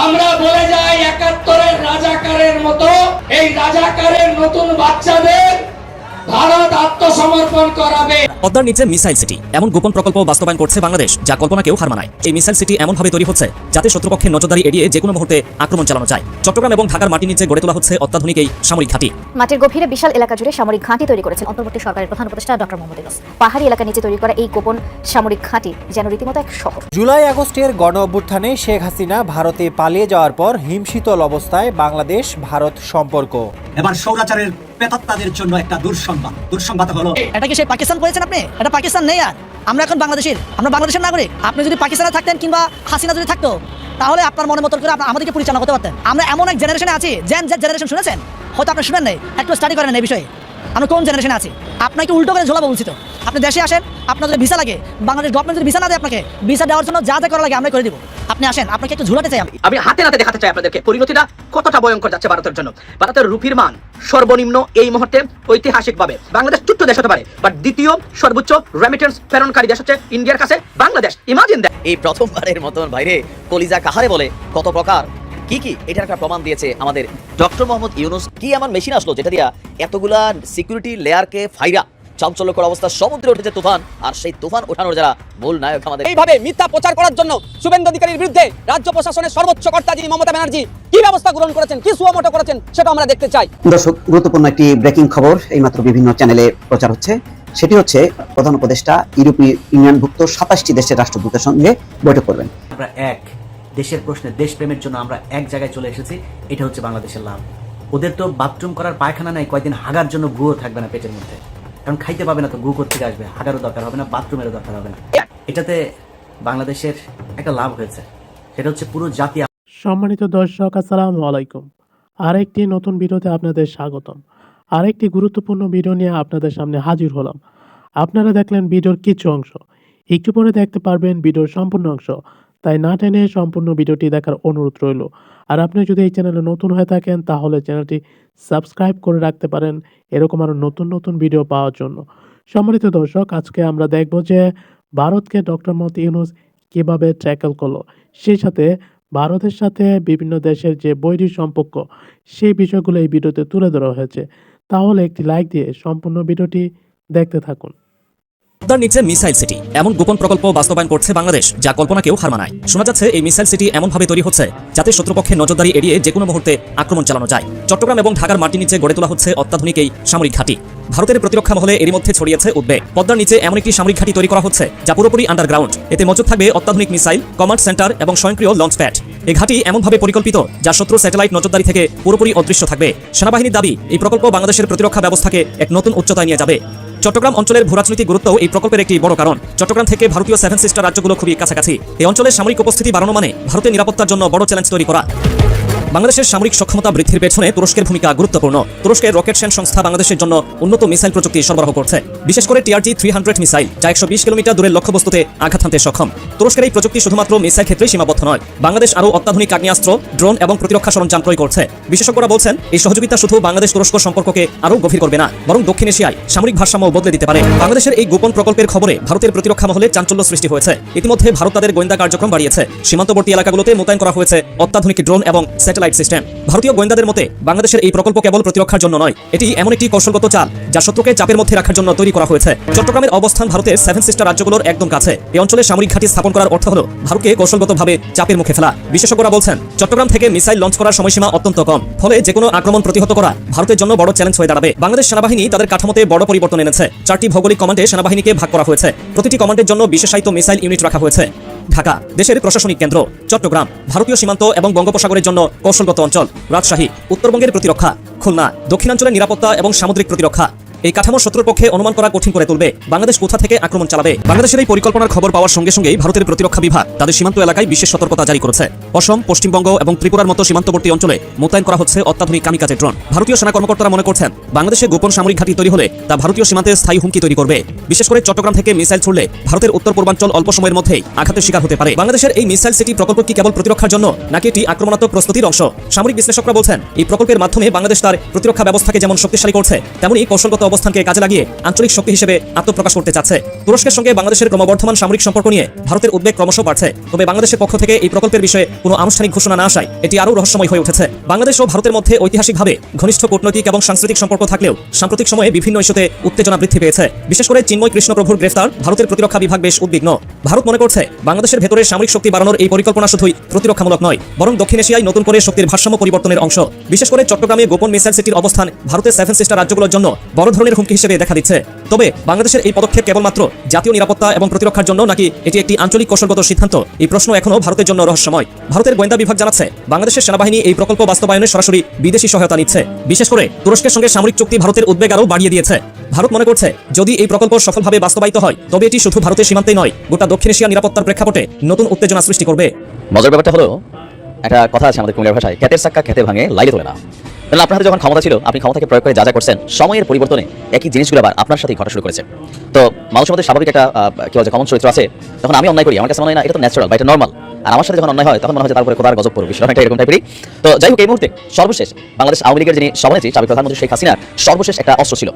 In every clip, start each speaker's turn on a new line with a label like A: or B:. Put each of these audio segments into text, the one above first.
A: আমরা বলে যাই একাত্তরের রাজাকারের মতো এই রাজাকারের নতুন বাচ্চাদের ভারত আত্মসমর্পণ করাবে।
B: পদ্মার নিচে মিসাইল সিটি এমন গোপন প্রকল্প বাস্তবায়ন করছে বাংলাদেশ যা কল্পনাকেও হার মানায়। এই মিসাইল সিটি এমনভাবে তৈরি হচ্ছে যাতে শত্রুপক্ষের নজরদারি এড়িয়ে যে কোনো মুহূর্তে আক্রমণ চালানো যায়। চট্টগ্রাম এবং ঢাকার মাটির নিচে গড়ে তোলা হচ্ছে অত্যাধুনিক এই সামরিক ঘাঁটি।
C: মাটির গভীরে বিশাল এলাকা জুড়ে সামরিক ঘাঁটি তৈরি করেছেন অন্তর্বর্তী সরকারের প্রধান উপদেষ্টা ডক্টর মোহাম্মদ ইউনূস। পাহাড়ি এলাকার নিচে তৈরি করা এই গোপন সামরিক ঘাঁটি যেন রীতিমতো এক শহর।
D: জুলাই আগস্টের গণ অভ্যুত্থানে শেখ হাসিনা ভারতে পালিয়ে যাওয়ার পর হিমশীতল অবস্থায় বাংলাদেশ ভারত সম্পর্ক।
E: এবার সৌরাচারের প্রেতাত্মাদের জন্য একটা দুঃসংবাদ। দুঃসংবাদ হলো
F: এটা কি সেই পাকিস্তান করেছেন আপনি? এটা পাকিস্তান নেই আর। আমরা এখন বাংলাদেশের আমরা বাংলাদেশের নাগরিক। আপনি যদি পাকিস্তানে থাকতেন কিংবা হাসিনা যদি থাকতো, তাহলে আপনার মনে মতো করে আমাদেরকে পরিচালনা করতে পারতেন। আমরা এমন এক জেনারেশনে আছি জেন জেনারেশন শুনেছেন? হয়তো আপনি শুনেন নাই। একটু স্টাডি করেন এই বিষয়ে। আমরা কোন জেনারেশনে আছি? আপনাকে উল্টো করে ঝোলাবো বলছি তো। আপনি দেশে আসেন আপনার যদি ভিসা লাগে বাংলাদেশ গভর্নমেন্ট যদি ভিসা না দেয় আপনাকে ভিসা দেওয়ার জন্য যা যা করা লাগে আমরা করে দিব। আপনি আসেন আপনাকে একটু ঝুলাতে চাই আমি।
G: আমি হাতে নাতে দেখাতে চাই আপনাদেরকে পরিণতিটা কতটা ভয়ঙ্কর যাচ্ছে ভারতের জন্য। ভারতের রুপির মান সর্বনিম্ন এই মুহূর্তে ঐতিহাসিকভাবে বাংলাদেশ ছোট্ট দেশ হতে পারে। বাট দ্বিতীয় সর্বোচ্চ রেমিটেন্স প্রেরণকারী দেশ হচ্ছে ইন্ডিয়ার কাছে বাংলাদেশ। ইমাজিন দেয়
H: এই প্রথমবারের মতন বাইরে কলিজা কাহারে বলে কত প্রকার কি কি? এটার একটা প্রমাণ দিয়েছে আমাদের ডক্টর মোহাম্মদ ইউনুস। কি এমন মেশিন আসলো যেটা দিয়া এতগুলা সিকিউরিটি লেয়ারকে ফাইরা চাঞ্চল্যকর অবস্থা সমুদ্রে উঠেছে তুফান আর সেই তুফান ওঠানোর যারা মূল নায়ক আমাদের
I: এইভাবে মিথ্যা প্রচার করার জন্য শুভেন্দু অধিকারীর বিরুদ্ধে রাজ্য প্রশাসনের সর্বোচ্চ কর্তা যিনি মমতা ব্যানার্জি কি ব্যবস্থা গ্রহণ করেছেন কি সুমোটো করেছেন সেটা আমরা দেখতে চাই।
J: দর্শক গুরুত্বপূর্ণ একটি ব্রেকিং খবর এইমাত্র বিভিন্ন চ্যানেলে প্রচার হচ্ছে। সেটি হচ্ছে প্রধান উপদেষ্টা ইউরোপীয় ইউনিয়নভুক্ত সাতাশটি দেশের রাষ্ট্রদূতের সঙ্গে বৈঠক করবেন।
K: আমরা এক। দেশের প্রশ্নে দেশপ্রেমের জন্য আমরা এক জায়গায় চলে এসেছি, এটা হচ্ছে বাংলাদেশের লাভ। ওদের তো বাথরুম করার পায়খানা নাই কয়েকদিন হাগার জন্য গুও থাকবে না পেটের মধ্যে। কারণ খাইতে পাবে না তো গু করতে আসবে? হাগারও দরকার হবে না বাথরুমেরও দরকার হবে না। এটাতে বাংলাদেশের একটা লাভ হয়েছে। সেটা হচ্ছে পুরো জাতি
L: সম্মানিত দর্শক, আসসালামু আলাইকুম। আরেকটি নতুন ভিডিওতে আপনাদের স্বাগতম। আরেকটি গুরুত্বপূর্ণ ভিডিও নিয়ে আপনাদের সামনে হাজির হলাম। আপনারা দেখলেন ভিডিওর কিছু অংশ। একটু পরে দেখতে পারবেন ভিডিওর সম্পূর্ণ অংশ। তাই না টেনে সম্পূর্ণ ভিডিওটি দেখার অনুরোধ রইল। আর আপনি যদি এই চ্যানেলে নতুন হয়ে থাকেন, তাহলে চ্যানেলটি সাবস্ক্রাইব করে রাখতে পারেন এরকম আরও নতুন নতুন ভিডিও পাওয়ার জন্য। সম্মানিত দর্শক, আজকে আমরা দেখব যে ভারতকে ডক্টর মোহাম্মদ ইউনুস কীভাবে ট্র্যাকেল করল। সেই সাথে ভারতের সাথে বিভিন্ন দেশের যে বৈরী সম্পর্ক, সেই বিষয়গুলো এই ভিডিওতে তুলে ধরা হয়েছে। তাহলে একটি লাইক দিয়ে সম্পূর্ণ ভিডিওটি দেখতে থাকুন।
B: পদ্মার নিচে মিসাইল সিটি। এমন গোপন প্রকল্প বাস্তবায়ন করছে বাংলাদেশ, যা কল্পনাকেও হার মানায়। শোনা যাচ্ছে, এই মিসাইল সিটি এমনভাবে তৈরি হচ্ছে যাতে শত্রুপক্ষের নজরদারি এড়িয়ে যে কোনো মুহূর্তে আক্রমণ চালানো যায়। চট্টগ্রাম এবং ঢাকার মাটির নিচে গড়ে তোলা হচ্ছে অত্যাধুনিক এই সামরিক ঘাঁটি। ভারতের প্রতিরক্ষা মহলে এরই মধ্যে ছড়িয়েছে উদ্বেগ। পদ্মার নিচে এমন একটি সামরিক ঘাঁটি তৈরি করা হচ্ছে, যা পুরোপুরি আন্ডারগ্রাউন্ড এতে মজুদ থাকবে অত্যাধুনিক মিসাইল, কমান্ড সেন্টার এবং স্বয়ংক্রিয় লঞ্চ প্যাড এই ঘাঁটি এমনভাবে পরিকল্পিত, যা শত্রু স্যাটেলাইট নজরদারি থেকে পুরোপুরি অদৃশ্য থাকবে। সেনাবাহিনীর দাবি, এই প্রকল্প বাংলাদেশের প্রতিরক্ষা ব্যবস্থাকে এক নতুন উচ্চতায় নিয়ে যাবে। চট্টগ্রাম অঞ্চলের ভূরাজনৈতিক গুরুত্বও এই প্রকল্পের একটি বড় কারণ। চট্টগ্রাম থেকে ভারতীয় সেভেন সিস্টার রাজ্যগুলো খুবই কাছাকাছি। এই অঞ্চলের সামরিক উপস্থিতি বাড়ানো মানে ভারতের নিরাপত্তার জন্য বড় চ্যালেঞ্জ তৈরি করা। বাংলাদেশের সামরিক সক্ষমতা বৃদ্ধির পেছনে তুরস্কের ভূমিকা গুরুত্বপূর্ণ। তুরস্কের রকেট সেন সংস্থা বাংলাদেশের জন্য উন্নত মিসাইল প্রযুক্তি সরবরাহ করছে। বিশেষ করে টিআরজি থ্রি হান্ড্রেড মিসাইল, যা একশো বিশ কিলোমিটার দূরের লক্ষ্যবস্তুতে আঘাত হানতে সক্ষম। তুরস্কের এই প্রযুক্তি শুধুমাত্র মিসাইল ক্ষেত্রে সীমাবদ্ধ নয়, বাংলাদেশ আরও অত্যাধুনিক আগ্নেয়াস্ত্র, ড্রোন এবং প্রতিরক্ষা সরঞ্জাম ক্রয় করছে। বিশেষজ্ঞরা বলছেন, এই সহযোগিতা শুধু বাংলাদেশ তুরস্ক সম্পর্ককে আরও গভীর করবে না, বরং দক্ষিণ এশিয়ায় সামরিক ভারসাম্য বদলে দিতে পারে। বাংলাদেশের এই গোপন প্রকল্পের খবরে ভারতের প্রতিরক্ষা মহলে চাঞ্চল্য সৃষ্টি হয়েছে। ইতিমধ্যে ভারত তাদের গোয়েন্দা কার্যক্রম বাড়িয়েছে। সীমান্তবর্তী এলাকাগুলোতে মোতায়েন করা হয়েছে অত্যাধুনিক ড্রোন এবং স্যাটেলাইট সিস্টেম ভারতীয় গোয়েন্দাদের মতে, বাংলাদেশের এই প্রকল্প কেবল প্রতিরক্ষার জন্য নয়, এটি এমন একটি কৌশলগত চাল যা শত্রুকে চাপের মধ্যে রাখার জন্য তৈরি করা হয়েছে। চট্টগ্রামের অবস্থান ভারতের সেভেন সিস্টার রাজ্যগুলোর একদম কাছে। এই অঞ্চলে সামরিক ঘাঁটি স্থাপন করার অর্থ হল, ভারতকে কৌশলগতভাবে চাপের মুখে ফেলা। বিশেষজ্ঞরা বলছেন, চট্টগ্রাম থেকে মিসাইল লঞ্চ করার সময়সীমা অত্যন্ত কম। ফলে যে কোনো আক্রমণ প্রতিহত করা ভারতের জন্য বড় চ্যালেঞ্জ হয়ে দাঁড়াবে। বাংলাদেশ সেনাবাহিনী তাদের কাঠামোতে বড় পরিবর্তন এনেছে। চারটি ভৌগোলিক কমান্ডে সেনাবাহিনীকে ভাগ করা হয়েছে। প্রতিটি কমান্ডের জন্য বিশেষায়িত মিসাইল ইউনিট রাখা হয়েছে। ঢাকা, দেশের প্রশাসনিক কেন্দ্র, চট্টগ্রাম, ভারতীয় সীমান্ত এবং বঙ্গোপসাগরের জন্য কৌশলগত অঞ্চল, রাজশাহী, উত্তরবঙ্গের প্রতিরক্ষা, খুলনা, দক্ষিণাঞ্চলের নিরাপত্তা এবং সামুদ্রিক প্রতিরক্ষা। এই কাঠামো শত্রুর পক্ষে অনুমান করা কঠিন করে তুলবে। বাংলাদেশ কোথা থেকে আক্রমণ চালাবে? বাংলাদেশের এই পরিকল্পনার খবর পাওয়ার সঙ্গে সঙ্গেই ভারতের প্রতিরক্ষা বিভাগ তাদের সীমান্ত এলাকায় বিশেষ সতর্কতা জারি করেছে। অসম, পশ্চিমবঙ্গ এবং ত্রিপুরার মতো সীমান্তবর্তী অঞ্চলে মোতায়েন করা হচ্ছে অত্যাধুনিক কামিকাজে ড্রোন। ভারতীয় সেনা কর্মকর্তারা মনে করছেন, বাংলাদেশে গোপন সামরিক ঘাঁটি তৈরি হলে তা ভারতীয় সীমান্তে স্থায়ী হুমকি তৈরি করবে। বিশেষ করে চট্টগ্রাম থেকে মিসাইল ছুড়লে ভারতের উত্তর পূর্বাঞ্চল অল্প সময়ের মধ্যেই আঘাতের শিকার হতে পারে। বাংলাদেশের এই মিসাইল সিটি প্রকল্প কি কেবল প্রতিরক্ষার জন্য, নাকি এটি আক্রমণাত্মক প্রস্তুতির অংশ? সামরিক বিশ্লেষকরা বলছেন, এই প্রকল্পের মাধ্যমে বাংলাদেশ তার প্রতিরক্ষা ব্যবস্থাকে যেমন শক্তিশালী করছে, তেমনি কৌশলগত অবস্থানকে কাজে লাগিয়ে আঞ্চলিক শক্তি হিসেবে আত্মপ্রকাশ করতে চাচ্ছে। তুরস্কের সঙ্গে বাংলাদেশের ক্রমবর্ধমান সামরিক সম্পর্ক নিয়ে ভারতের উদ্বেগ ক্রমশ বাড়ছে। তবে বাংলাদেশের পক্ষ থেকে এই প্রকল্পের বিষয়ে কোনো আনুষ্ঠানিক ঘোষণা না আসায় এটি আরও রহস্যময় হয়ে উঠেছে। বাংলাদেশ ও ভারতের মধ্যে ঐতিহাসিকভাবে ঘনিষ্ঠ কূটনৈতিক এবং সাংস্কৃতিক সম্পর্ক থাকলেও সাম্প্রতিক সময়ে বিভিন্ন ইস্যুতে উত্তেজনা বৃদ্ধি পেয়েছে। বিশেষ করে চিন্ময় কৃষ্ণপ্রভুর গ্রেফতার ভারতের প্রতিরক্ষা বিভাগ বেশ উদ্বিগ্ন। ভারত মনে করছে বাংলাদেশের ভেতরে সামরিক শক্তি বাড়ানোর এই পরিকল্পনা শুধুই প্রতিরক্ষামূলক নয়, বরং দক্ষিণ এশিয়ায় নতুন করে শক্তির ভারসাম্য পরিবর্তনের অংশ। বিশেষ করে চট্টগ্রামে গোপন মিসাইল সিটির অবস্থান ভারতের সেভেন সিস্টার রাজ্যগুলোর জন্য বড় ধরনের হুমকি হিসেবে দেখা দিচ্ছে। তবে বাংলাদেশের এই পদক্ষেপ কেবলমাত্র জাতীয় নিরাপত্তা এবং প্রতিরক্ষার জন্য নাকি এটি একটি আঞ্চলিক কৌশলগত সিদ্ধান্ত? এই প্রশ্ন এখনও ভারতের জন্য রহস্যময়। ভারতের গোয়েন্দা বিভাগ জানাচ্ছে, বাংলাদেশের সেনাবাহিনী এই প্রকল্প বাস্তবায়নে সরাসরি বিদেশি সহায়তা নিচ্ছে। বিশেষ করে তুরস্কের সঙ্গে সামরিক চুক্তি ভারতের উদ্বেগ আরও বাড়িয়ে দিয়েছে। ভারত মনে করছে, যদি এই প্রকল্প সফলভাবে বাস্তবায়িত হয়, তবে এটি শুধু ভারতের সীমান্তেই নয়, গোটা দক্ষিণ এশিয়া নিরাপত্তার প্রেক্ষাপটে নতুন উত্তেজনা সৃষ্টি করবে।
H: মজার ব্যাপারটা হলো, একটা কথা আছে আমাদের কুমিল্লার ভাষায় ক্ষেতের সাক্কা খেতে ভাঙে, লাইলে তোলে না। কারণ আপনার যখন ক্ষমতা ছিল, আপনি ক্ষমতাকে প্রয়োগ করে যা যা করছেন, সময়ের পরিবর্তনে একই জিনিসগুলো আবার আপনার সাথেই ঘটা শুরু করেছে। তো মানুষের মধ্যে স্বাভাবিক একটা কি বলছে কমন চরিত্র আছে তখন আমি অন্যায় করি, আমার কাছে মনে হয় না, এটা তো ন্যাচারাল বা এটা নর্মাল আর আমার সাথে যখন অন্যায় হয়, তখন মনে হয় তারপরে কোথার গজব পড়বে বিষয়টা এরকম টাইপেরই তো যাই হোক, এই মুহূর্তে সর্বশেষ, বাংলাদেশ আওয়ামী লীগের যিনি সভানেত্রী, সাবেক প্রধানমন্ত্রী শেখ হাসিনার সর্বশেষ একটা অস্ত্র ছিল।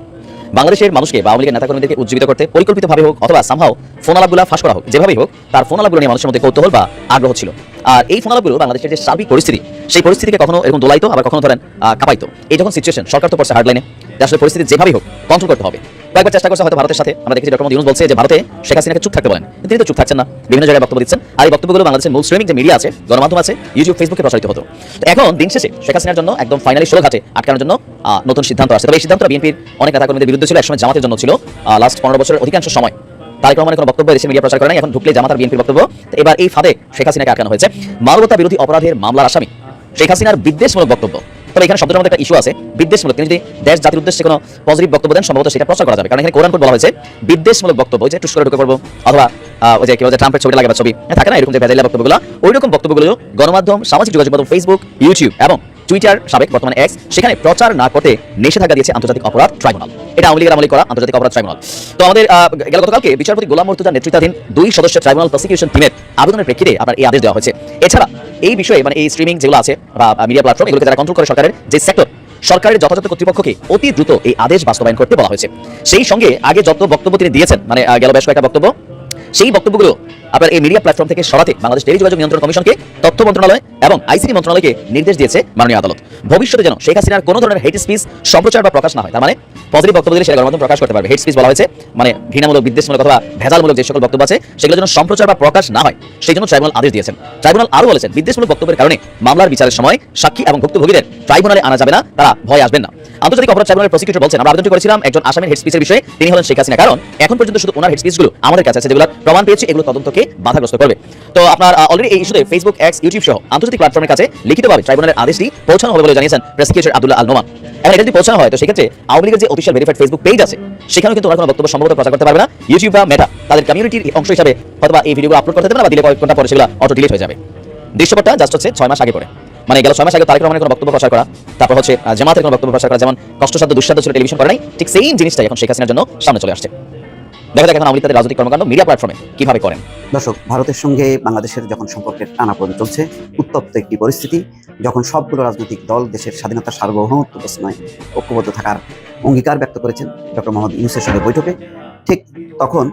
H: বাংলাদেশের মানুষকে বা আওয়ামী লীগের নেতাকর্মীদেরকে উজ্জীবিত করতে, পরিকল্পিতভাবে হোক অথবা সামহাও ফোন আলাপগুলো ফাঁস করা হোক, যেভাবেই হোক, তার ফোন আলাপগুলো নিয়ে মানুষের মধ্যে কৌতূহল বা আগ্রহ ছিল। আর এই ফোন আলাপগুলো বাংলাদেশের যে সার্বিক পরিস্থিতি, সেই পরিস্থিতিকে কখনো এরকম দোলাইতো আবার কখনো ধরেন কাপাইতো এই যখন সিচুয়েশন সরকার তো পড়ছে হার্ডলাইনে আসলে পরিস্থিতি যেভাবেই হোক কন্ট্রোল করতে হবে। কয়েকবার চেষ্টা করছে হয়তো ভারতের সাথে। আমরা দেখেছি ডক্টর ইউনূস বলছে যে ভারতে শেখ হাসিনাকে চুপ থাকতে বলেন। তিনি তো চুপ থাকছেন না। বিভিন্ন জায়গায় বক্তব্য দিচ্ছেন। আর এই বক্তব্যগুলো বাংলাদেশের মূল স্ট্রিমিং যে মিডিয়া আছে, গণমাধ্যম আছে ইউটিউব ফেসবুকে প্রচারিত হতো। তো এখন দিন শেষে শেখ হাসিনার জন্য একদম ফাইনালি ষোলো ঘাটে আটকানোর জন্য নতুন সিদ্ধান্ত আসছে তবে এই সিদ্ধান্ত বিএনপির অনেক নেতাকর্মীদের বিরুদ্ধে ছিল, একসময় জামাতের জন্য ছিল। লাস্ট পনেরো বছরের অধিকাংশ সময়। তারেক রহমানের কোনো বক্তব্য দেশে মিডিয়া প্রচার করে নাই। এখন ঢুকলে জামাত আর বিএনপির বক্তব্য। এবার এই ফাঁদে শেখ হাসিনাকে আটকানো হয়েছে। মানবতা বিরোধী অপরাধের মামলার আসামি শেখ হাসিনার বিদ্বেষমূলক বক্তব্য। তবে এখানে শব্দের মধ্যে একটা ইস্যু আছে। বিদ্বেষমূলক। তিনি যদি দেশ জাতির উদ্দেশ্যে কোনো পজিটিভ বক্তব্য দেন সম্ভবত সেটা প্রচার করা যাবে। কারণ এখানে কোরআন কোড বলা হয়েছে বিদ্বেষমূলক বক্তব্য যে টুস করে ঢুকে পড়ব অথবা ওই যে কেউ যে ট্রাম্পের ছবি। হ্যাঁ, থাকে না এরকম যে ভেজাইলা বক্তব্যগুলো। ওই রকম বক্তব্যগুলো গণমাধ্যম সামাজিক যোগাযোগ মাধ্যম ফেসবুক ইউটিউব এবং টুইটার সাবেক বর্তমানে এক্স সেখানে প্রচার না করতে নিষেধাজ্ঞা দিয়েছে আন্তর্জাতিক অপরাধ ট্রাইব্যুনাল। এটা আওয়ামী লীগের আমলে করা আন্তর্জাতিক অপরাধ ট্রাইব্যুনাল। তো আমাদের গেল গতকালকে বিচারপতি গোলাম মুর্তুজার নেতৃত্বাধীন দুই সদস্য ট্রাইব্যুনাল প্রসিকিউশন টিমের আবেদনের প্রেক্ষিতে আপনার এই আদেশ দেওয়া হয়েছে। এছাড়া এই বিষয়ে মানে এই স্ট্রিমিং যেগুলো আছে বা মিডিয়া প্ল্যাটফর্ম এগুলোকে যারা কন্ট্রোল করে সরকারের যে সেক্টর সরকারের যথাযথ কর্তৃপক্ষকে অতি দ্রুত এই আদেশ বাস্তবায়ন করতে বলা হয়েছে। সেই সঙ্গে আগে যত বক্তব্য তিনি দিয়েছেন মানে গেল বেশ কয়েকটা বক্তব্য সেই বক্তব্যগুলো আপনার এই মিডিয়া প্ল্যাটফর্ম থেকে সরাতে বাংলাদেশ টেলিযোগাযোগ নিয়ন্ত্রণ কমিশনকে তথ্য মন্ত্রণালয় এবং আইসিটি মন্ত্রণালয়কে নির্দেশ দিয়েছে মাননীয় আদালত। ভবিষ্যতে যেন শেখ হাসিনার কোনো ধরনের হেট স্পিচ সম্প্রচার বা প্রকাশ না হয়। তার মানে পজিটিভ বক্তব্য দিলে সেটা গণমাধ্যম প্রকাশ করতে পারবে। হেড স্পিচ বলা হয়েছে মানে ঘৃণামূলক, বিদ্বেষমূলক অথবা ভেজালমূলক যে সকল বক্তব্য আছে, সেগুলো যেন সম্প্রচার বা প্রকাশ না হয়, সেই জন্য ট্রাইব্যুনাল আদেশ দিয়েছেন। ট্রাইব্যুনাল আরও বলেছেন, বিদ্বেষমূলক বক্তব্যের কারণে মামলার বিচারের সময় সাক্ষী এবং ভুক্তভোগীদের ট্রাইব্যুনালে আনা যাবে না, তারা ভয় আসবেন না। আন্তর্জাতিক অপরাধ ট্রাইব্যুনালের প্রসিকিউটর বলছেন, আমরা আবেদনটি করেছিলাম একজন আসামির হেড স্পিচের বিষয়ে, তিনি হলেন শেখ হাসিনা। কারণ এখন পর্যন্ত শুধু ওনার হেড স্পিচগুলো আমাদের কাছে আছে, যেগুলো প্রমাণ পেয়েছে, এগুলো তদন্তকে বাধাগ্রস্ত করবে। তো আপনার অলরেডি এই ইস্যুতে ফেসবুক এক্স ইউটিউব সহ আন্তর্জাতিক প্ল্যাটফর্মের কাছে লিখিতভাবে ট্রাইব্যুনালের আদেশটি পৌঁছানো হবে বলে জানিয়েছেন প্রসিকিউটর আব্দুল্লাহ আল নোমান এখন এটা যদি পৌঁছানো হয়, তো সেক্ষেত্রে আওয়ামী লীগের যে অফিসিয়াল ভেরিফাইড ফেসবুক পেজ আছে, সেখানেও কিন্তু ওনার কোনো বক্তব্য সম্ভবত প্রচার করতে পারবে না। ইউটিউব বা মেটা তাদের কমিউনিটির অংশ হিসাবে হয়তো এই ভিডিওগুলো আপলোড করতে দেবে না, বা দিলে কয়েক ঘণ্টা পরে সেগুলো অটো ডিলিট হয়ে যাবে। দৃশ্যপটটা জাস্ট হচ্ছে ছয় মাস আগে পরে মানে গেল ছয় মাস আগে তারেক রহমানের কোনো বক্তব্য প্রচার করা, তারপর হচ্ছে জামাতের কোনো বক্তব্য প্রচার করা, যেমন কষ্টসাধ্য, দুঃসাধ্য ছিল, টেলিভিশন করে নাই, ঠিক সেম জিনিসটাই এখন শেখ হাসিনার জন্য সামনে চলে আসছে। দেখা যাক এখন আওয়ামী তাদের রাজনৈতিক কর্মকাণ্ড মিডিয়া প্ল্যাটফর্মে কীভাবে করেন।
J: দর্শক, ভারতের সঙ্গে বাংলাদেশের যখন সম্পর্কের টানাপোড়েন চলছে, উত্তপ্ত একটি পরিস্থিতি, যখন সবগুলো রাজনৈতিক দল দেশের স্বাধীনতা সার্বভৌমত্ব প্রশ্নয় ঐক্যবদ্ধ থাকার অঙ্গীকার ব্যক্ত করেছেন ডক্টর মোহাম্মদ ইউনুসের সঙ্গে বৈঠকে, ঠিক তখন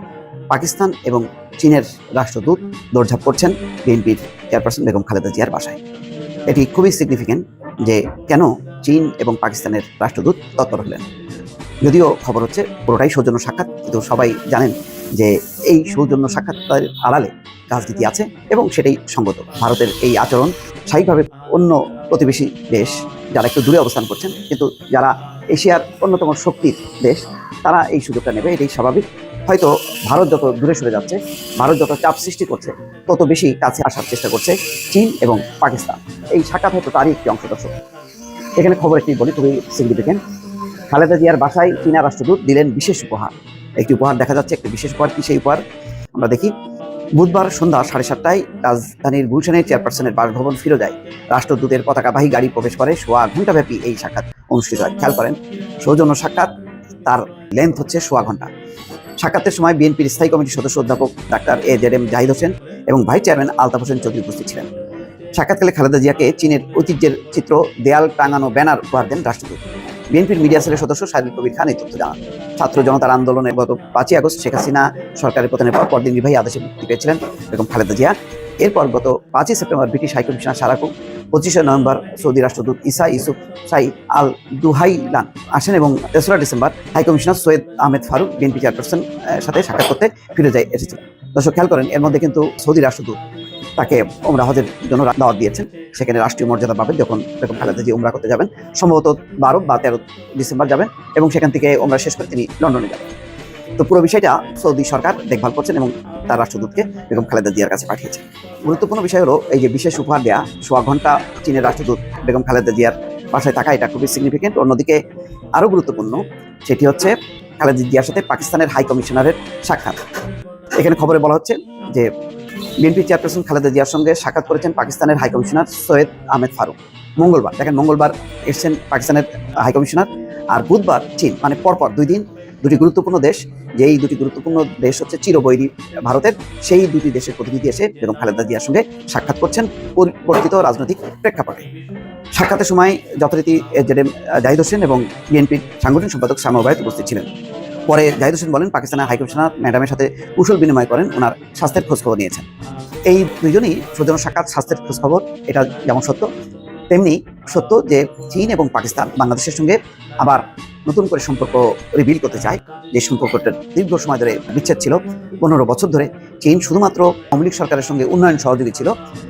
J: পাকিস্তান এবং চীনের রাষ্ট্রদূত দৌড়ঝাঁপ করছেন বিএনপির চেয়ারপারসন বেগম খালেদা জিয়ার বাসায়। এটি খুবই সিগনিফিকেন্ট যে কেন চীন এবং পাকিস্তানের রাষ্ট্রদূত তৎপর হলেন। যদিও খবর হচ্ছে পুরোটাই সৌজন্য সাক্ষাৎ, কিন্তু সবাই জানেন যে এই সৌজন্য সাক্ষাৎকারের আড়ালে রাজনীতি আছে এবং সেটাই সঙ্গত। ভারতের এই আচরণ স্বাভাবিকভাবে অন্য প্রতিবেশী দেশ যারা একটু দূরে অবস্থান করছেন, কিন্তু যারা এশিয়ার অন্যতম শক্তির দেশ, তারা এই সুযোগটা নেবে, এটাই স্বাভাবিক। হয়তো ভারত যত দূরে সরে যাচ্ছে, ভারত যত চাপ সৃষ্টি করছে, তত বেশি কাছে আসার চেষ্টা করছে চীন এবং পাকিস্তান। এই সাক্ষাৎ হয়তো তারই একটি অংশ দর্শক এখানে খবর একটি বলি, খুবই সিগনিফিকেন্ট খালেদা জিয়ার বাসায় চীনা রাষ্ট্রদূত দিলেন বিশেষ উপহার। একটি উপহার দেখা যাচ্ছে, একটি বিশেষ উপহার। কি সেই উপহার? আমরা দেখি, বুধবার সন্ধ্যা সাড়ে সাতটায় রাজধানীর গুলশানের চেয়ারপারসনের বাসভবন ফিরে যায়। রাষ্ট্রদূতের পতাকাবাহী গাড়ি প্রবেশ করে সোয়া ঘন্টাব্যাপী এই সাক্ষাৎ অনুষ্ঠিত হয়। খেয়াল করেন, সৌজন্য সাক্ষাৎ তার লেন্থ হচ্ছে সোয়া ঘণ্টা সাক্ষাতের সময় বিএনপির স্থায়ী কমিটির সদস্য অধ্যাপক doctor A Z M Zahid Hossain এবং ভাইস চেয়ারম্যান আলতাফ হোসেন চৌধুরী উপস্থিত ছিলেন। সাক্ষাৎকালে খালেদা জিয়াকে চীনের ঐতিহ্যের চিত্র দেয়াল টাঙানো ব্যানার উপহার দেন রাষ্ট্রদূত। বিএনপির মিডিয়া সেলের সদস্য সাহিদুল কবির খান এই তথ্য জানান। ছাত্র জনতার আন্দোলনের গত পাঁচই আগস্ট শেখ হাসিনা সরকারের পতনের পর পরদিন নির্বাহী আদেশে মুক্তি পেয়েছিলেন বেগম খালেদা জিয়া। এরপর গত পাঁচই সেপ্টেম্বর ব্রিটিশ হাইকমিশনার সারাকু পঁচিশে নভেম্বর সৌদি রাষ্ট্রদূত ইসা ইউসুফ সাই আল দুহাইলান আসেন এবং তেসরা December high commissioner Syed Ahmed Farooq, BNP chairperson সাথে সাক্ষাৎ করতে ফিরে যায় এসেছে দর্শক, খেয়াল করেন, এর মধ্যে কিন্তু সৌদি রাষ্ট্রদূত তাকে উমরা হজের জন্য দাওয়াত দিয়েছেন। সেখানে রাষ্ট্রীয় মর্যাদা পাবেন যখন বেগম খালেদা জি উমরা করতে যাবেন। সম্ভবত বারো বা তেরো ডিসেম্বর যাবেন এবং সেখান থেকে ওমরা শেষ করে তিনি লন্ডনে যাবেন। তো পুরো বিষয়টা সৌদি সরকার দেখভাল করছেন এবং তার রাষ্ট্রদূতকে বেগম খালেদা জিয়ার কাছে পাঠিয়েছেন গুরুত্বপূর্ণ বিষয় হলো, এই যে বিশেষ উপহার দেওয়া সোয়া ঘণ্টা চীনের রাষ্ট্রদূত বেগম খালেদা জিয়ার বাসায় থাকা, এটা খুবই সিগনিফিকেন্ট অন্যদিকে আরও গুরুত্বপূর্ণ সেটি হচ্ছে খালেদা জিয়ার সাথে পাকিস্তানের হাই কমিশনারের সাক্ষাৎ। এখানে খবরে বলা হচ্ছে যে বিএনপি চেয়ারপারসন খালেদা জিয়ার সঙ্গে সাক্ষাৎ করেছেন পাকিস্তানের হাই কমিশনার সৈয়দ আহমেদ ফারুক। মঙ্গলবার, দেখেন মঙ্গলবার এসছেন পাকিস্তানের হাই কমিশনার আর বুধবার, চীন মানে পরপর দুই দিন দুটি গুরুত্বপূর্ণ দেশ যে এই দুটি গুরুত্বপূর্ণ দেশ হচ্ছে চিরবৈরী ভারতের, সেই দুটি দেশের প্রতিনিধি এসে বেগম খালেদা জিয়ার সঙ্গে সাক্ষাৎ করছেন পরিবর্তিত রাজনৈতিক প্রেক্ষাপটে। সাক্ষাতের সময় যথারীতি জেডেম জাহিদ হোসেন এবং বিএনপির সাংগঠনিক সম্পাদক শামা ওবায়দ উপস্থিত ছিলেন। পরে জাহিদ হোসেন বলেন, পাকিস্তানের হাইকমিশনার ম্যাডামের সাথে কুশল বিনিময় করেন ওনার স্বাস্থ্যের খোঁজখবর নিয়েছেন। এই দুজনই সৌজন্য সাক্ষাৎ স্বাস্থ্যের খোঁজখবর, এটা যেমন সত্য তেমনি সত্য যে চীন এবং পাকিস্তান বাংলাদেশের সঙ্গে আবার নতুন করে সম্পর্ক রিভিল করতে চায়। যে সম্পর্কটা দীর্ঘ সময় ধরে বিচ্ছেদ ছিল, পনেরো বছর ধরে চীন শুধুমাত্র আওয়ামী লীগ সরকারের সঙ্গে উন্নয়ন সহযোগী ছিল,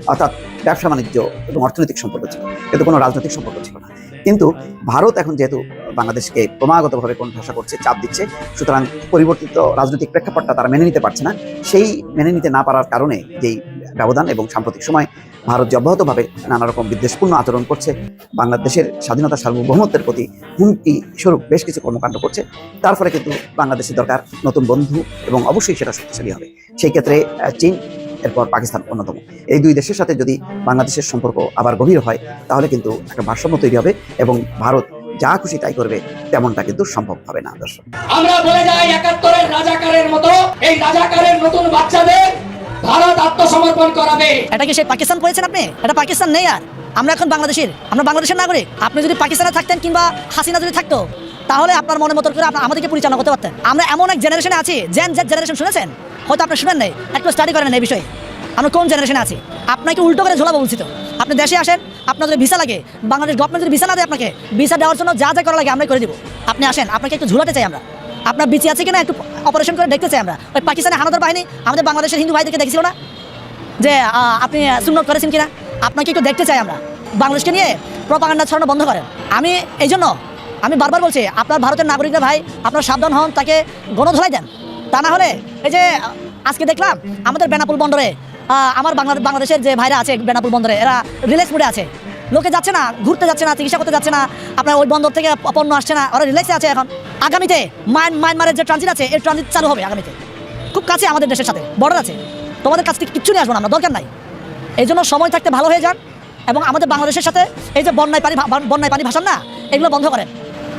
J: অর্থাৎ ব্যবসা বাণিজ্য এবং অর্থনৈতিক সম্পর্ক ছিল। কিন্তু কোনো রাজনৈতিক সম্পর্ক ছিল না। কিন্তু ভারত এখন যেহেতু বাংলাদেশকে ক্রমাগতভাবে কোন কোণঠাসা করছে, চাপ দিচ্ছে, সুতরাং পরিবর্তিত রাজনৈতিক প্রেক্ষাপটটা তারা মেনে নিতে পারছে না। সেই মেনে নিতে না পারার কারণে যেই ব্যবধান এবং সাম্প্রতিক সময় ভারত যে অব্যাহতভাবে নানা রকম বিদ্বেষপূর্ণ আচরণ করছে, বাংলাদেশের স্বাধীনতা সার্বভৌমত্বের প্রতি হুমকি স্বরূপ বেশ কিছু কর্মকাণ্ড করছে, তার ফলে কিন্তু বাংলাদেশের দরকার নতুন বন্ধু এবং অবশ্যই সেটা শক্তিশালী হবে। সেই ক্ষেত্রে চীন, এরপর পাকিস্তান অন্যতম। এই দুই দেশের সাথে যদি বাংলাদেশের সম্পর্ক আবার গভীর হয়, তাহলে কিন্তু একটা ভারসাম্য তৈরি হবে এবং ভারত যা খুশি তাই করবে তেমনটা কিন্তু সম্ভব হবে না, দর্শক।
A: আমরা বলে যাই একাত্তরের রাজাকারের মতো, এই রাজাকারের নতুন বাচ্চাদের ভারত আত্মসমর্পণ করাবে।
F: এটা কি সেই পাকিস্তান করেছেন আপনি? এটা পাকিস্তান নেই আর। আমরা এখন বাংলাদেশের, আমরা বাংলাদেশের নাগরিক। আপনি যদি পাকিস্তানে থাকতেন কিংবা হাসিনা যদি থাকতো, তাহলে আপনার মনের মতো করে আমাদেরকে পরিচালনা করতে পারতেন। আমরা এমন এক জেনারেশনে আছি জেন জেড জেনারেশন শুনেছেন? হয়তো আপনি শুনেন নাই। একটু স্টাডি করেন এই বিষয়ে। আমরা কোন জেনারেশনে আছি? আপনাকে উল্টো করে ঝোলা বলছি তো। আপনি দেশে আসেন আপনার যদি ভিসা লাগে। বাংলাদেশ গভর্নমেন্ট যদি ভিসা না দেয় আপনাকে ভিসা দেওয়ার জন্য যা যা করা লাগে আমরা করে দিব। আপনি আসেন, আপনাকে একটু ঝুলাতে চাই আমরা। আপনার বিচি আছে কিনা একটু অপারেশন করে দেখতে চাই আমরা। ওই পাকিস্তানের হানাদার বাহিনী, আমাদের বাংলাদেশের হিন্দু ভাইদেরকে দেখছিল না? যে আপনি সুন্নত করেছেন কিনা? আপনাকে একটু দেখতে চাই আমরা। বাংলাদেশকে নিয়ে প্রপাগান্ডা ছড়ানো বন্ধ করেন। আমি এই জন্য, আমি বারবার বলছি, আপনার ভারতের নাগরিকরা ভাই, আপনার সাবধান হন, তাকে গণধলাই দেন। তা না হলে, এই যে, আজকে দেখলাম, আমাদের বেনাপুল বন্দরে আমার বাংলাদেশের যে ভাইরা আছে বেনাপুল বন্দরে, এরা রিল্যাক্স মুডে আছে। লোকে যাচ্ছে না, ঘুরতে যাচ্ছে না, চিকিৎসা করতে যাচ্ছে না, আপনার ওই বন্দর থেকে পণ্য আসছে না, ওরা রিল্যাক্সে আছে এখন। আগামীতে মায়ান মায়ানমারের যে ট্রানজিট আছে এই ট্রানজিট চালু হবে আগামীতে। খুব কাছে আমাদের দেশের সাথে বর্ডার আছে। তোমাদের কাছ থেকে কিচ্ছু নিয়ে আসব না, আমরা দরকার নাই। এই জন্য সময় থাকতে ভালো হয়ে যান এবং আমাদের বাংলাদেশের সাথে এই যে বন্যায় পানি বন্যায় পানি ভাসান না, এগুলো বন্ধ করেন।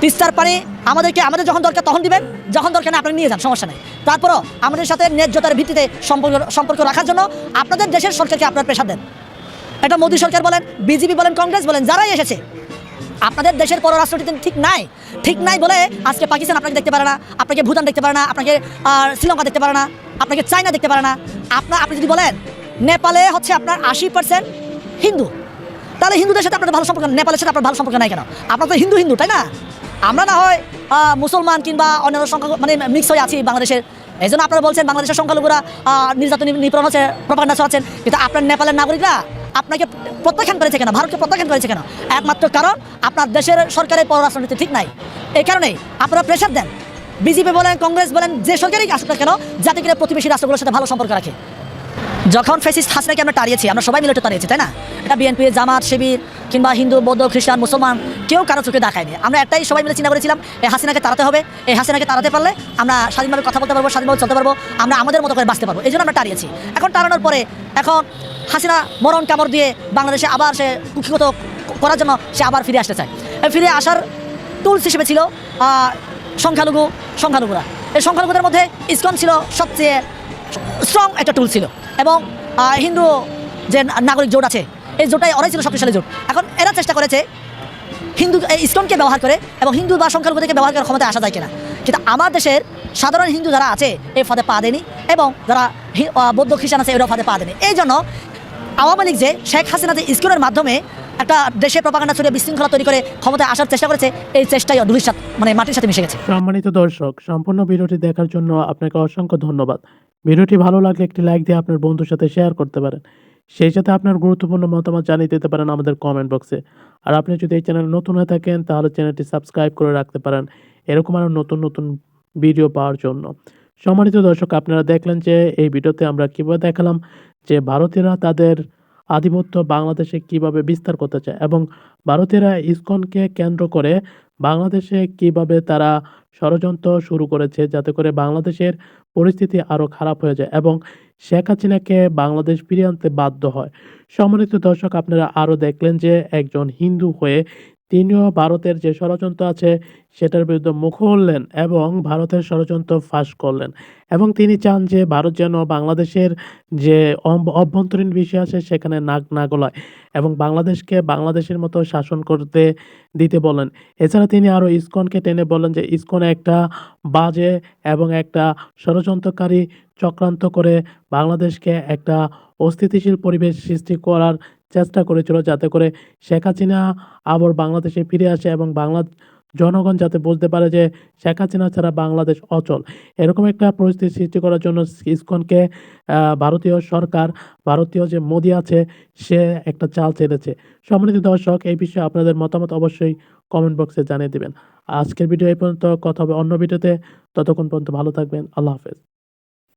F: তিস্তার পানি আমাদেরকে আমাদের যখন দরকার তখন দিবেন, যখন দরকার আপনি নিয়ে যান, সমস্যা নেই। তারপরও আমাদের সাথে ন্যায্যতার ভিত্তিতে সম্পর্ক সম্পর্ক রাখার জন্য আপনাদের দেশের সরকারকে আপনার প্রেশার দেন। এটা মোদী সরকার বলেন, বিজেপি বলেন, কংগ্রেস বলেন, যারাই এসেছে। আপনাদের দেশের পররাষ্ট্রনীতি ঠিক নাই। ঠিক নাই বলে আজকে পাকিস্তান আপনাকে দেখতে পারে না, আপনাকে ভুটান দেখতে পারে না, আপনাকে শ্রীলঙ্কা দেখতে পারে না, আপনাকে চায়না দেখতে পারে না। আপনার আপনি যদি বলেন, নেপালে হচ্ছে আপনার আশি পার্সেন্ট হিন্দু। তাহলে হিন্দুদের সাথে আপনার ভালো সম্পর্ক নেপালের সাথে আপনার ভালো সম্পর্ক নাই কেন? আপনার তো হিন্দু হিন্দু, তাই না? আমরা না হয় মুসলমান কিংবা অন্যান্য সংখ্যা মানে মিক্স হয়ে আছি বাংলাদেশের। এই জন্য আপনারা বলছেন বাংলাদেশের সংখ্যালঘুরা নির্যাতন নিপীড়ন হচ্ছে, প্রপাগান্ডা ছড়াচ্ছেন। কিন্তু আপনার নেপালের নাগরিকরা আপনাকে প্রত্যাখ্যান করেছে কেন? ভারতকে প্রত্যাখ্যান করেছে কেন? একমাত্র কারণ আপনার দেশের সরকারের পররাষ্ট্রনীতি ঠিক নাই। এই কারণেই আপনারা প্রেশার দেন। বিজেপি বলেন, কংগ্রেস বলেন, যে সরকারই আসুক কেন যাতে প্রতিবেশী রাষ্ট্রগুলোর সাথে ভালো সম্পর্ক রাখে। যখন ফেসিস হাসনাকে আমরা তাড়িয়েছি, আমরা সবাই মিলে তাড়িয়েছি, তাই না? এটা বিএনপি, জামাত, শিবির কিংবা হিন্দু, বৌদ্ধ, খ্রিস্টান, মুসলমান, কেউ কারও চোখে দেখায়নি আমরা একটাই সবাই মিলে চিন্তা করেছিলাম এই হাসিনাকে তাড়াতে হবে এই হাসিনাকে তাড়াতে পারলে আমরা স্বাধীনভাবে কথা বলতে পারব, স্বাধীনভাবে চলতে পারব, আমরা আমাদের মতো করে বাঁচতে পারব। এই জন্য আমরা তাড়িয়েছি। এখন তাড়ানোর পরে, এখন হাসিনা মরণ কামড় দিয়ে বাংলাদেশে আবার সে কুক্ষিগত করার জন্য সে আবার ফিরে আসতে চায়। ফিরে আসার টুলস হিসেবে ছিল সংখ্যালঘু, সংখ্যালঘুরা। এই সংখ্যালঘুদের মধ্যে ইসকন ছিল সবচেয়ে স্ট্রং একটা টুল ছিল। এবং হিন্দু যে নাগরিক জোট আছে, এই জোটটাই ওরাই ছিল শক্তিশালী জোট। এখন এরা চেষ্টা করেছে, হিন্দু ইসকনকে ব্যবহার করে এবং হিন্দু বা সংখ্যালঘুদেরকে ব্যবহার করে ক্ষমতায় আসা যায় কিনা। কিন্তু আমার দেশের সাধারণ হিন্দু যারা আছে এই ফাঁদে পা দেয়নি এবং যারা বৌদ্ধ খ্রিস্টান আছে, এরাও ফাঁদে পা দেয়নি। এই জন্য আওয়ামী লীগ যে শেখ হাসিনা যে ইস্কুলের মাধ্যমে একটা দেশে প্রপাগান্ডা ছড়িয়ে বিশৃঙ্খলা তৈরি করে ক্ষমতায় আসার চেষ্টা করেছে, এই চেষ্টাই ধুলির সাথে মানে মাটির সাথে মিশে গেছে।
L: সম্মানিত দর্শক, সম্পূর্ণ ভিডিওটি দেখার জন্য আপনাকে অসংখ্য ধন্যবাদ। ভিডিওটি ভালো লাগলে একটি লাইক দিয়ে আপনার বন্ধুর সাথে শেয়ার করতে পারেন। সেই সাথে আপনার গুরুত্বপূর্ণ মতামত জানিয়ে দিতে পারেন আমাদের কমেন্ট বক্সে আর আপনি যদি এই চ্যানেল নতুন হয়ে থাকেন, তাহলে চ্যানেলটি সাবস্ক্রাইব করে রাখতে পারেন। এরকম আরও নতুন নতুন ভিডিও পাওয়ার জন্য। সম্মানিত দর্শক, আপনারা দেখলেন যে এই ভিডিওতে আমরা কীভাবে দেখালাম যে ভারতীয়রা তাদের আধিপত্য বাংলাদেশে কীভাবে বিস্তার করতে চায় এবং ভারতীয়রা ইসকনকে কেন্দ্র করে বাংলাদেশে কীভাবে তারা ষড়যন্ত্র শুরু করেছে যাতে করে বাংলাদেশের পরিস্থিতি আরও খারাপ হয়ে যায় এবং শেখ হাসিনাকে বাংলাদেশ ফিরিয়ে আনতে বাধ্য হয়। সম্মানিত দর্শক, আপনারা আরও দেখলেন যে একজন হিন্দু হয়ে তিনিও ভারতের যে ষড়যন্ত্র আছে সেটার বিরুদ্ধে মুখ খুললেন এবং ভারতের ষড়যন্ত্র ফাঁস করলেন। এবং তিনি চান যে ভারত যেন বাংলাদেশের যে অভ- অভ্যন্তরীণ বিষয় আছে সেখানে নাক না গলায় এবং বাংলাদেশকে বাংলাদেশের মতো শাসন করতে দিতে বলেন। এছাড়া তিনি আরও ইসকনকে টেনে বলেন যে ইসকন একটা বাজে এবং একটা ষড়যন্ত্রকারী চক্রান্ত করে বাংলাদেশকে একটা অস্থিতিশীল পরিবেশ সৃষ্টি করার চেষ্টা করেছিল যাতে করে শেখ হাসিনা আবার বাংলাদেশে ফিরে আসে এবং বাংলা জনগণ যাতে বুঝতে পারে যে শেখ হাসিনা ছাড়া বাংলাদেশ অচল। এরকম একটা পরিস্থিতি সৃষ্টি করার জন্য ইসকনকে ভারতীয় সরকার, ভারতীয় যে মোদি আছে, সে একটা চাল ছেড়েছে। সম্মানিত দর্শক, এই বিষয়ে আপনাদের মতামত অবশ্যই কমেন্ট বক্সে জানিয়ে দেবেন। আজকের ভিডিও এই পর্যন্ত, কথা হবে অন্য ভিডিওতে। ততক্ষণ পর্যন্ত ভালো থাকবেন। আল্লাহ হাফেজ।